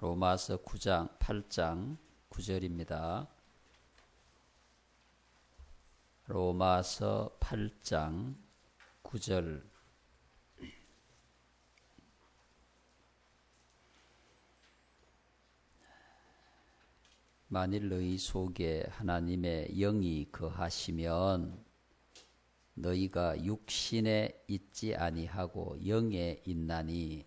로마서 9장 8장 9절입니다. 로마서 8장 9절 만일 너희 속에 하나님의 영이 거하시면 너희가 육신에 있지 아니하고 영에 있나니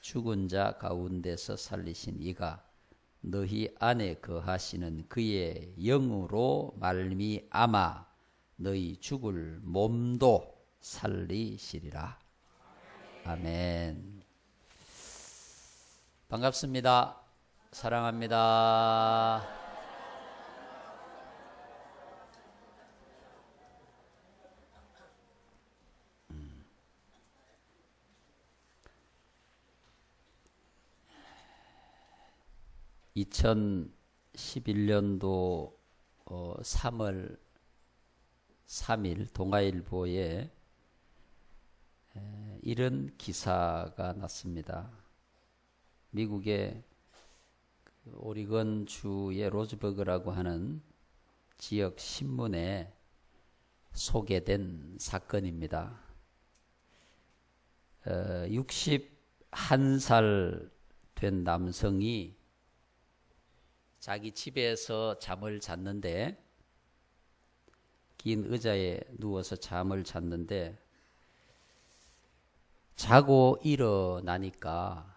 죽은 자 가운데서 살리신 이가 너희 안에 거하시는 그의 영으로 말미암아 너희 죽을 몸도 살리시리라. 아멘. 반갑습니다. 사랑합니다. 2011년도 3월 3일 동아일보에 이런 기사가 났습니다. 미국의 그 오리건 주의 로즈버그라고 하는 지역 신문에 소개된 사건입니다. 61살 어, 된 남성이 자기 집에서 잠을 잤는데 긴 의자에 누워서 잠을 잤는데 자고 일어나니까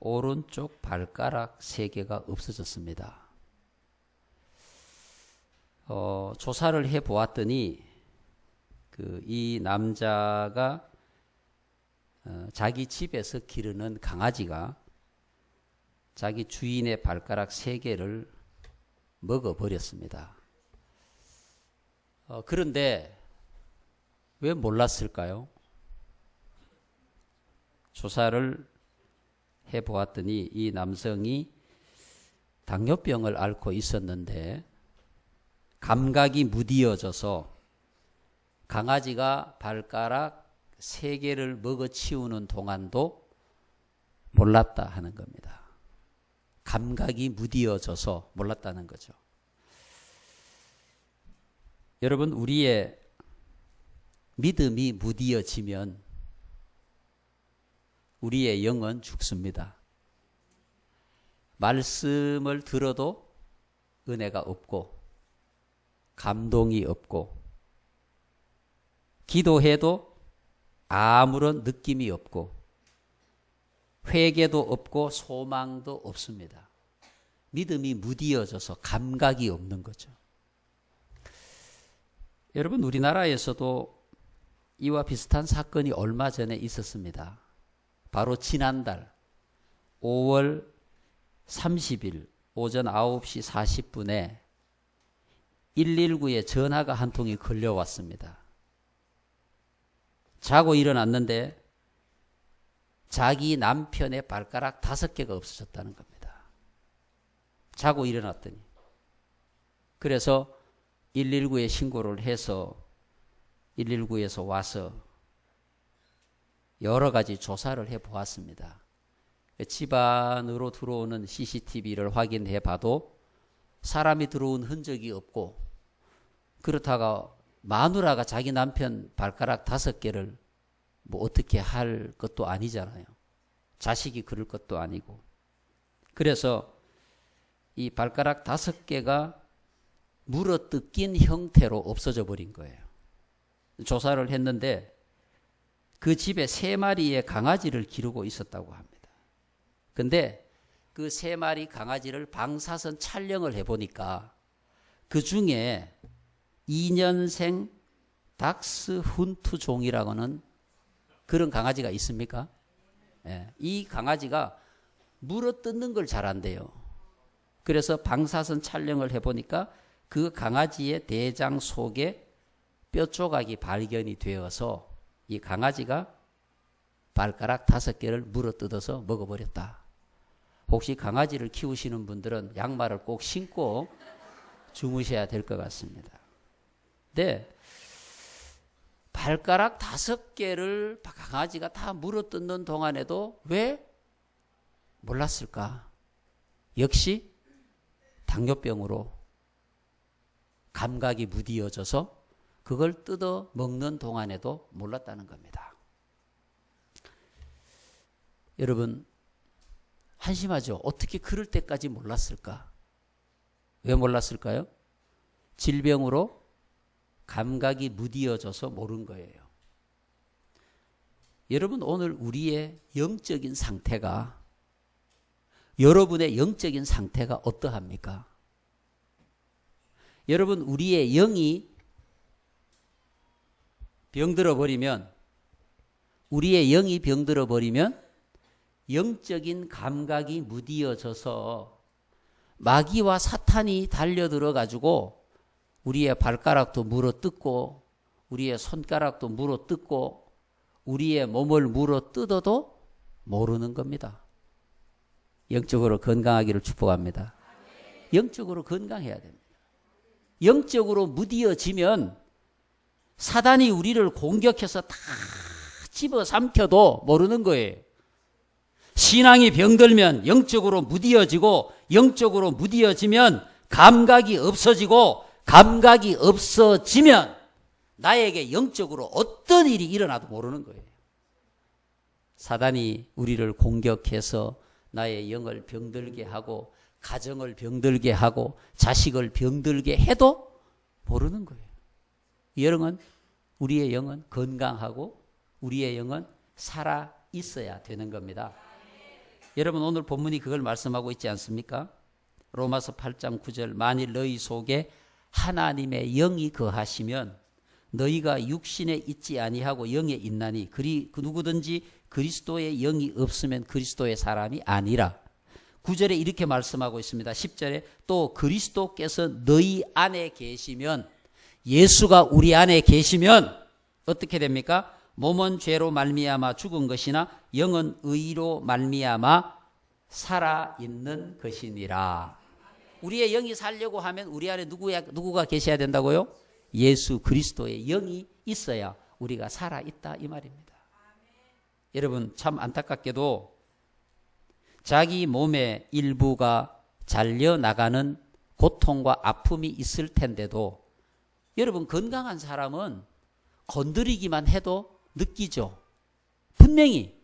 오른쪽 발가락 세 개가 없어졌습니다. 어, 조사를 해 보았더니 그 이 남자가 어, 자기 집에서 기르는 강아지가 자기 주인의 발가락 세 개를 먹어버렸습니다. 어, 그런데 왜 몰랐을까요? 조사를 해 보았더니 이 남성이 당뇨병을 앓고 있었는데 감각이 무디어져서 강아지가 발가락 세 개를 먹어 치우는 동안도 몰랐다 하는 겁니다. 감각이 무디어져서 몰랐다는 거죠. 여러분, 우리의 믿음이 무디어지면 우리의 영은 죽습니다. 말씀을 들어도 은혜가 없고, 감동이 없고, 기도해도 아무런 느낌이 없고, 회개도 없고 소망도 없습니다. 믿음이 무디어져서 감각이 없는 거죠. 여러분, 우리나라에서도 이와 비슷한 사건이 얼마 전에 있었습니다. 바로 지난달 5월 30일 오전 9시 40분에 119에 전화가 한 통이 걸려왔습니다. 자고 일어났는데 자기 남편의 발가락 다섯 개가 없어졌다는 겁니다. 자고 일어났더니. 그래서 119에 신고를 해서 119에서 와서 여러 가지 조사를 해 보았습니다. 집안으로 들어오는 CCTV를 확인해 봐도 사람이 들어온 흔적이 없고 그렇다가 마누라가 자기 남편 발가락 다섯 개를 뭐 어떻게 할 것도 아니잖아요. 자식이 그럴 것도 아니고. 그래서 이 발가락 다섯 개가 물어 뜯긴 형태로 없어져 버린 거예요. 조사를 했는데 그 집에 세 마리의 강아지를 기르고 있었다고 합니다. 근데 그 세 마리 강아지를 방사선 촬영을 해보니까 그 중에 2년생 닥스 훈트 종이라고는 그런 강아지가 있습니까? 예, 이 강아지가 물어 뜯는 걸 잘한대요. 그래서 방사선 촬영을 해보니까 그 강아지의 대장 속에 뼈 조각이 발견이 되어서 이 강아지가 발가락 다섯 개를 물어 뜯어서 먹어버렸다. 혹시 강아지를 키우시는 분들은 양말을 꼭 신고 주무셔야 될 것 같습니다. 네. 발가락 다섯 개를 강아지가 다 물어 뜯는 동안에도 왜 몰랐을까? 역시 당뇨병으로 감각이 무디어져서 그걸 뜯어 먹는 동안에도 몰랐다는 겁니다. 여러분, 한심하죠? 어떻게 그럴 때까지 몰랐을까? 왜 몰랐을까요? 질병으로 감각이 무디어져서 모른 거예요. 여러분, 오늘 우리의 영적인 상태가, 여러분의 영적인 상태가 어떠합니까? 여러분, 우리의 영이 병들어 버리면, 우리의 영이 병들어 버리면, 영적인 감각이 무디어져서 마귀와 사탄이 달려들어 가지고 우리의 발가락도 물어 뜯고 우리의 손가락도 물어 뜯고 우리의 몸을 물어 뜯어도 모르는 겁니다. 영적으로 건강하기를 축복합니다. 영적으로 건강해야 됩니다. 영적으로 무디어지면 사단이 우리를 공격해서 다 집어 삼켜도 모르는 거예요. 신앙이 병들면 영적으로 무디어지고 영적으로 무디어지면 감각이 없어지고 감각이 없어지면 나에게 영적으로 어떤 일이 일어나도 모르는 거예요. 사단이 우리를 공격해서 나의 영을 병들게 하고 가정을 병들게 하고 자식을 병들게 해도 모르는 거예요. 영은 우리의 영은 건강하고 우리의 영은 살아 있어야 되는 겁니다. 여러분 오늘 본문이 그걸 말씀하고 있지 않습니까? 로마서 8장 9절 만일 너희 속에 하나님의 영이 거하시면 너희가 육신에 있지 아니하고 영에 있나니 그리 그 누구든지 그리스도의 영이 없으면 그리스도의 사람이 아니라 9절에 이렇게 말씀하고 있습니다. 10절에 또 그리스도께서 너희 안에 계시면 예수가 우리 안에 계시면 어떻게 됩니까? 몸은 죄로 말미암아 죽은 것이나 영은 의로 말미암아 살아 있는 것이니라. 우리의 영이 살려고 하면 우리 안에 누구야, 누구가 계셔야 된다고요? 예수 그리스도의 영이 있어야 우리가 살아 있다 이 말입니다. 여러분 참 안타깝게도 자기 몸의 일부가 잘려 나가는 고통과 아픔이 있을 텐데도 여러분 건강한 사람은 건드리기만 해도 느끼죠. 분명히.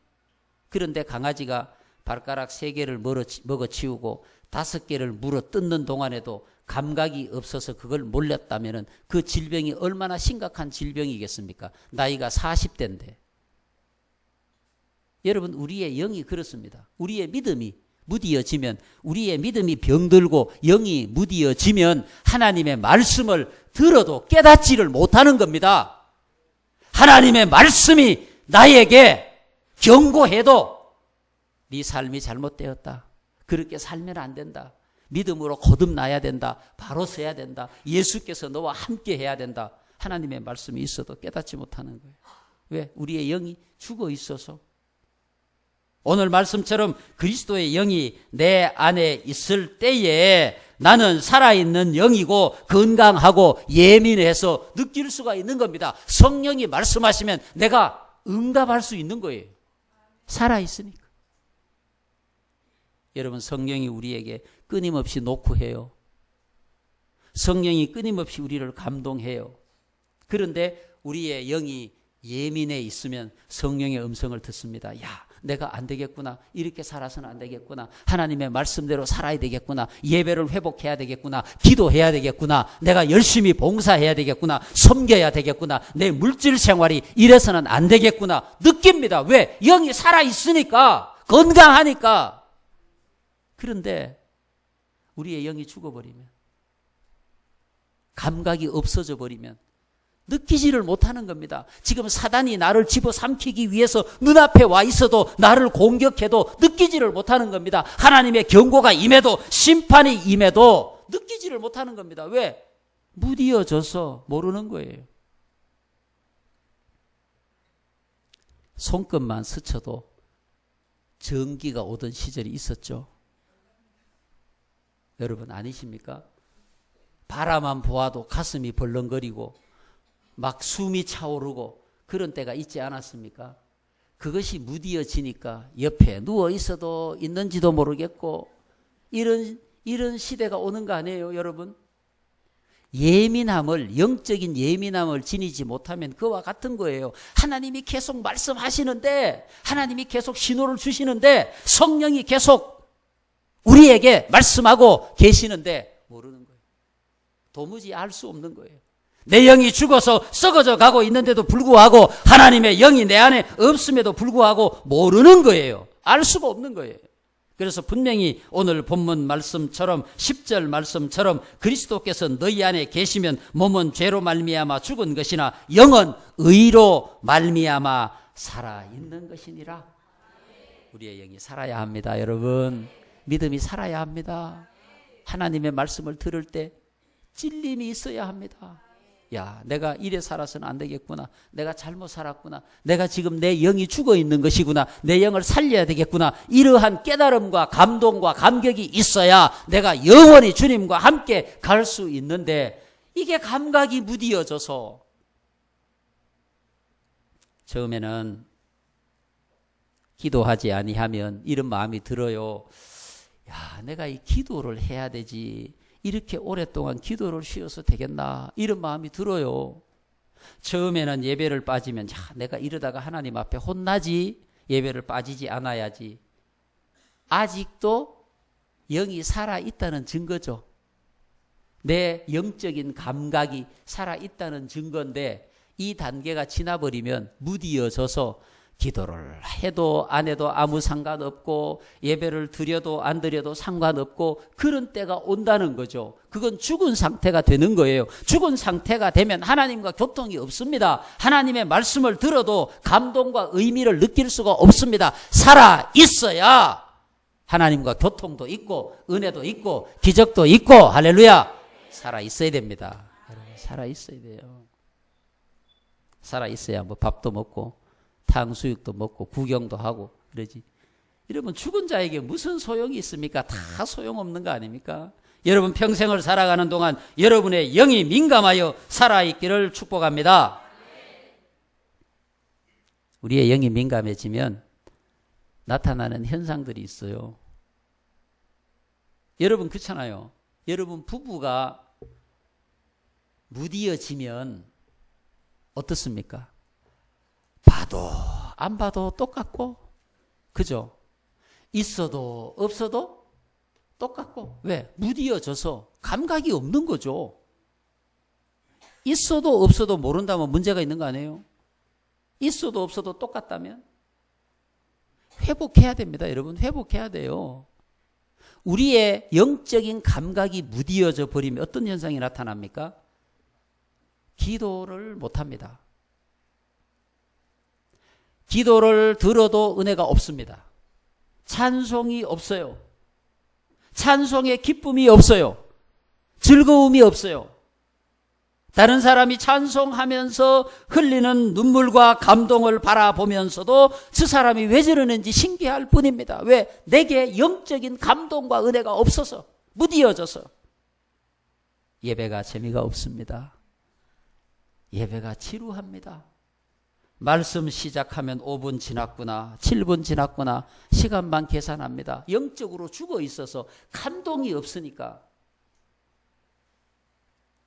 그런데 강아지가 발가락 세 개를 먹어 치우고 다섯 개를 물어 뜯는 동안에도 감각이 없어서 그걸 몰랐다면 그 질병이 얼마나 심각한 질병이겠습니까? 나이가 40대인데. 여러분, 우리의 영이 그렇습니다. 우리의 믿음이 무디어지면, 우리의 믿음이 병들고 영이 무디어지면 하나님의 말씀을 들어도 깨닫지를 못하는 겁니다. 하나님의 말씀이 나에게 경고해도 네 삶이 잘못되었다. 그렇게 살면 안 된다. 믿음으로 거듭나야 된다. 바로 서야 된다. 예수께서 너와 함께 해야 된다. 하나님의 말씀이 있어도 깨닫지 못하는 거예요. 왜? 우리의 영이 죽어 있어서. 오늘 말씀처럼 그리스도의 영이 내 안에 있을 때에 나는 살아있는 영이고 건강하고 예민해서 느낄 수가 있는 겁니다. 성령이 말씀하시면 내가 응답할 수 있는 거예요. 살아있으니까. 여러분, 성령이 우리에게 끊임없이 노크해요. 성령이 끊임없이 우리를 감동해요. 그런데 우리의 영이 예민해 있으면 성령의 음성을 듣습니다. 야, 내가 안 되겠구나. 이렇게 살아서는 안 되겠구나. 하나님의 말씀대로 살아야 되겠구나. 예배를 회복해야 되겠구나. 기도해야 되겠구나. 내가 열심히 봉사해야 되겠구나. 섬겨야 되겠구나. 내 물질 생활이 이래서는 안 되겠구나. 느낍니다. 왜? 영이 살아있으니까. 건강하니까. 그런데 우리의 영이 죽어버리면 감각이 없어져 버리면 느끼지를 못하는 겁니다. 지금 사단이 나를 집어삼키기 위해서 눈앞에 와 있어도 나를 공격해도 느끼지를 못하는 겁니다. 하나님의 경고가 임해도 심판이 임해도 느끼지를 못하는 겁니다. 왜? 무디어져서 모르는 거예요. 손끝만 스쳐도 전기가 오던 시절이 있었죠. 여러분 아니십니까? 바라만 보아도 가슴이 벌렁거리고 막 숨이 차오르고 그런 때가 있지 않았습니까? 그것이 무디어지니까 옆에 누워 있어도 있는지도 모르겠고 이런 이런 시대가 오는 거 아니에요, 여러분? 예민함을 영적인 예민함을 지니지 못하면 그와 같은 거예요. 하나님이 계속 말씀하시는데 하나님이 계속 신호를 주시는데 성령이 계속 우리에게 말씀하고 계시는데 모르는 거예요. 도무지 알 수 없는 거예요. 내 영이 죽어서 썩어져 가고 있는데도 불구하고 하나님의 영이 내 안에 없음에도 불구하고 모르는 거예요. 알 수가 없는 거예요. 그래서 분명히 오늘 본문 말씀처럼 10절 말씀처럼 그리스도께서 너희 안에 계시면 몸은 죄로 말미암아 죽은 것이나 영은 의로 말미암아 살아 있는 것이니라. 우리의 영이 살아야 합니다, 여러분. 믿음이 살아야 합니다. 하나님의 말씀을 들을 때 찔림이 있어야 합니다. 야, 내가 이래 살아서는 안 되겠구나. 내가 잘못 살았구나. 내가 지금 내 영이 죽어 있는 것이구나. 내 영을 살려야 되겠구나. 이러한 깨달음과 감동과 감격이 있어야 내가 영원히 주님과 함께 갈 수 있는데 이게 감각이 무디어져서 처음에는 기도하지 아니하면 이런 마음이 들어요. 야, 내가 이 기도를 해야 되지. 이렇게 오랫동안 기도를 쉬어서 되겠나 이런 마음이 들어요. 처음에는 예배를 빠지면 야, 내가 이러다가 하나님 앞에 혼나지 예배를 빠지지 않아야지. 아직도 영이 살아 있다는 증거죠. 내 영적인 감각이 살아 있다는 증거인데 이 단계가 지나버리면 무디어져서 기도를 해도 안 해도 아무 상관없고 예배를 드려도 안 드려도 상관없고 그런 때가 온다는 거죠. 그건 죽은 상태가 되는 거예요. 죽은 상태가 되면 하나님과 교통이 없습니다. 하나님의 말씀을 들어도 감동과 의미를 느낄 수가 없습니다. 살아 있어야 하나님과 교통도 있고 은혜도 있고 기적도 있고 할렐루야 살아 있어야 됩니다. 살아 있어야 돼요. 살아 있어야 뭐 밥도 먹고 탕수육도 먹고 구경도 하고 그러지. 이러면 죽은 자에게 무슨 소용이 있습니까? 다 소용없는 거 아닙니까? 여러분 평생을 살아가는 동안 여러분의 영이 민감하여 살아있기를 축복합니다. 우리의 영이 민감해지면 나타나는 현상들이 있어요. 여러분 그렇잖아요. 여러분 부부가 무디어지면 어떻습니까? 봐도 안 봐도 똑같고 그죠? 있어도 없어도 똑같고 왜? 무디어져서 감각이 없는 거죠. 있어도 없어도 모른다면 문제가 있는 거 아니에요? 있어도 없어도 똑같다면 회복해야 됩니다, 여러분. 회복해야 돼요. 우리의 영적인 감각이 무디어져 버리면 어떤 현상이 나타납니까? 기도를 못 합니다. 기도를 들어도 은혜가 없습니다. 찬송이 없어요. 찬송의 기쁨이 없어요. 즐거움이 없어요. 다른 사람이 찬송하면서 흘리는 눈물과 감동을 바라보면서도 저 사람이 왜 저러는지 신기할 뿐입니다. 왜? 내게 영적인 감동과 은혜가 없어서, 무디어져서. 예배가 재미가 없습니다. 예배가 지루합니다. 말씀 시작하면 5분 지났구나, 7분 지났구나, 시간만 계산합니다. 영적으로 죽어 있어서 감동이 없으니까.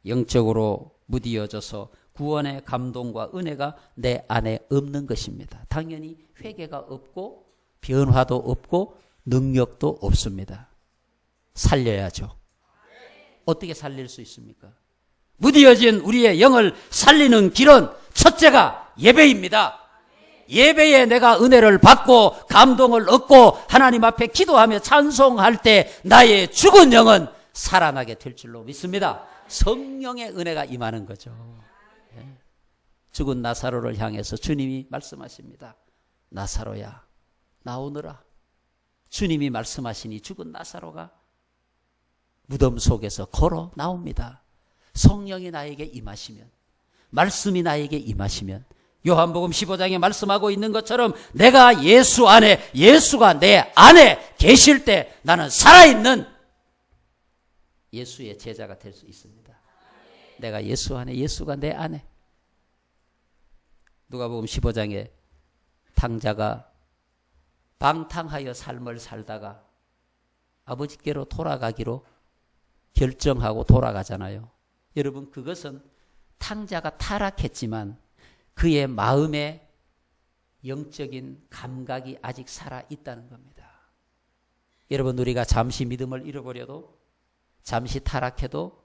영적으로 무디어져서 구원의 감동과 은혜가 내 안에 없는 것입니다. 당연히 회개가 없고 변화도 없고 능력도 없습니다. 살려야죠. 어떻게 살릴 수 있습니까? 무디어진 우리의 영을 살리는 길은 첫째가 예배입니다. 예배에 내가 은혜를 받고 감동을 얻고 하나님 앞에 기도하며 찬송할 때 나의 죽은 영은 살아나게 될 줄로 믿습니다. 성령의 은혜가 임하는 거죠. 예. 죽은 나사로를 향해서 주님이 말씀하십니다. 나사로야, 나오너라. 주님이 말씀하시니 죽은 나사로가 무덤 속에서 걸어 나옵니다. 성령이 나에게 임하시면, 말씀이 나에게 임하시면, 요한복음 15장에 말씀하고 있는 것처럼 내가 예수 안에, 예수가 내 안에 계실 때 나는 살아있는 예수의 제자가 될 수 있습니다. 내가 예수 안에, 예수가 내 안에. 누가복음 15장에 탕자가 방탕하여 삶을 살다가 아버지께로 돌아가기로 결정하고 돌아가잖아요. 여러분 그것은 탕자가 타락했지만 그의 마음에 영적인 감각이 아직 살아 있다는 겁니다. 여러분 우리가 잠시 믿음을 잃어버려도 잠시 타락해도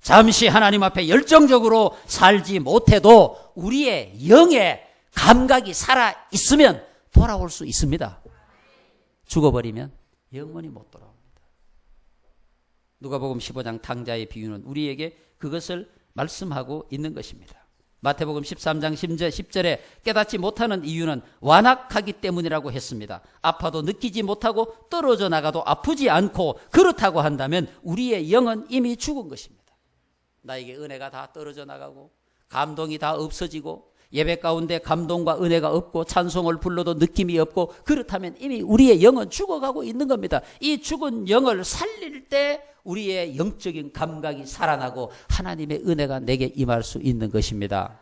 잠시 하나님 앞에 열정적으로 살지 못해도 우리의 영의 감각이 살아 있으면 돌아올 수 있습니다. 죽어버리면 영원히 못 돌아옵니다. 누가복음 15장 탕자의 비유는 우리에게 그것을 말씀하고 있는 것입니다. 마태복음 13장 10절에 깨닫지 못하는 이유는 완악하기 때문이라고 했습니다. 아파도 느끼지 못하고 떨어져 나가도 아프지 않고 그렇다고 한다면 우리의 영은 이미 죽은 것입니다. 나에게 은혜가 다 떨어져 나가고 감동이 다 없어지고 예배 가운데 감동과 은혜가 없고 찬송을 불러도 느낌이 없고 그렇다면 이미 우리의 영은 죽어가고 있는 겁니다. 이 죽은 영을 살릴 때 우리의 영적인 감각이 살아나고 하나님의 은혜가 내게 임할 수 있는 것입니다.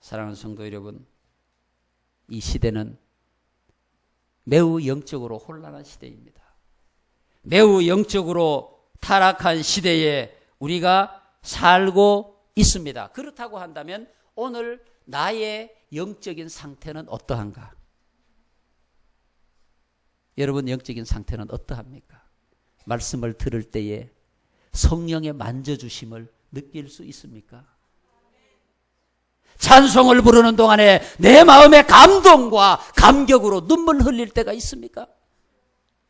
사랑하는 성도 여러분, 이 시대는 매우 영적으로 혼란한 시대입니다. 매우 영적으로 타락한 시대에 우리가 살고 있습니다. 그렇다고 한다면 오늘 나의 영적인 상태는 어떠한가? 여러분 영적인 상태는 어떠합니까? 말씀을 들을 때에 성령의 만져주심을 느낄 수 있습니까? 찬송을 부르는 동안에 내 마음의 감동과 감격으로 눈물 흘릴 때가 있습니까?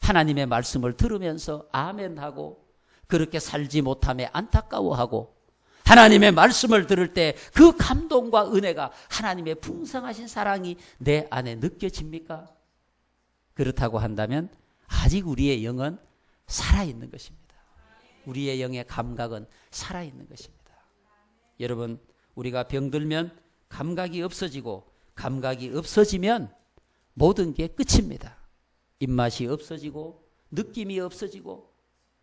하나님의 말씀을 들으면서 아멘하고 그렇게 살지 못함에 안타까워하고 하나님의 말씀을 들을 때 그 감동과 은혜가 하나님의 풍성하신 사랑이 내 안에 느껴집니까? 그렇다고 한다면 아직 우리의 영은 살아있는 것입니다. 우리의 영의 감각은 살아있는 것입니다. 여러분, 우리가 병들면 감각이 없어지고 감각이 없어지면 모든 게 끝입니다. 입맛이 없어지고 느낌이 없어지고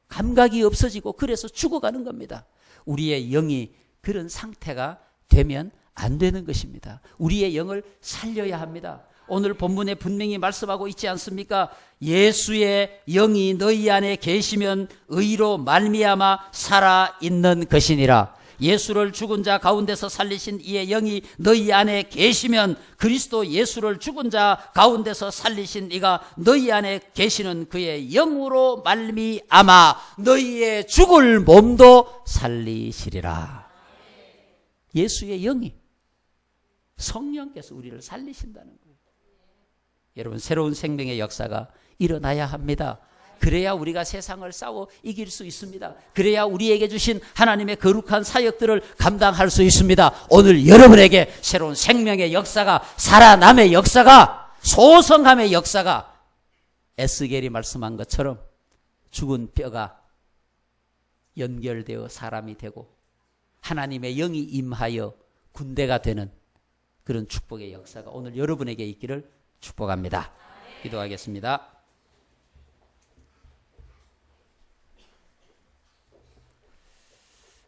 감각이 없어지고 그래서 죽어가는 겁니다. 우리의 영이 그런 상태가 되면 안 되는 것입니다. 우리의 영을 살려야 합니다. 오늘 본문에 분명히 말씀하고 있지 않습니까? 예수의 영이 너희 안에 계시면 의로 말미암아 살아 있는 것이니라. 예수를 죽은 자 가운데서 살리신 이의 영이 너희 안에 계시면 그리스도 예수를 죽은 자 가운데서 살리신 이가 너희 안에 계시는 그의 영으로 말미암아 너희의 죽을 몸도 살리시리라. 예수의 영이 성령께서 우리를 살리신다는 거예요. 여러분 새로운 생명의 역사가 일어나야 합니다. 그래야 우리가 세상을 싸워 이길 수 있습니다. 그래야 우리에게 주신 하나님의 거룩한 사역들을 감당할 수 있습니다. 오늘 여러분에게 새로운 생명의 역사가 살아남의 역사가 소성함의 역사가 에스겔이 말씀한 것처럼 죽은 뼈가 연결되어 사람이 되고 하나님의 영이 임하여 군대가 되는 그런 축복의 역사가 오늘 여러분에게 있기를 축복합니다. 기도하겠습니다.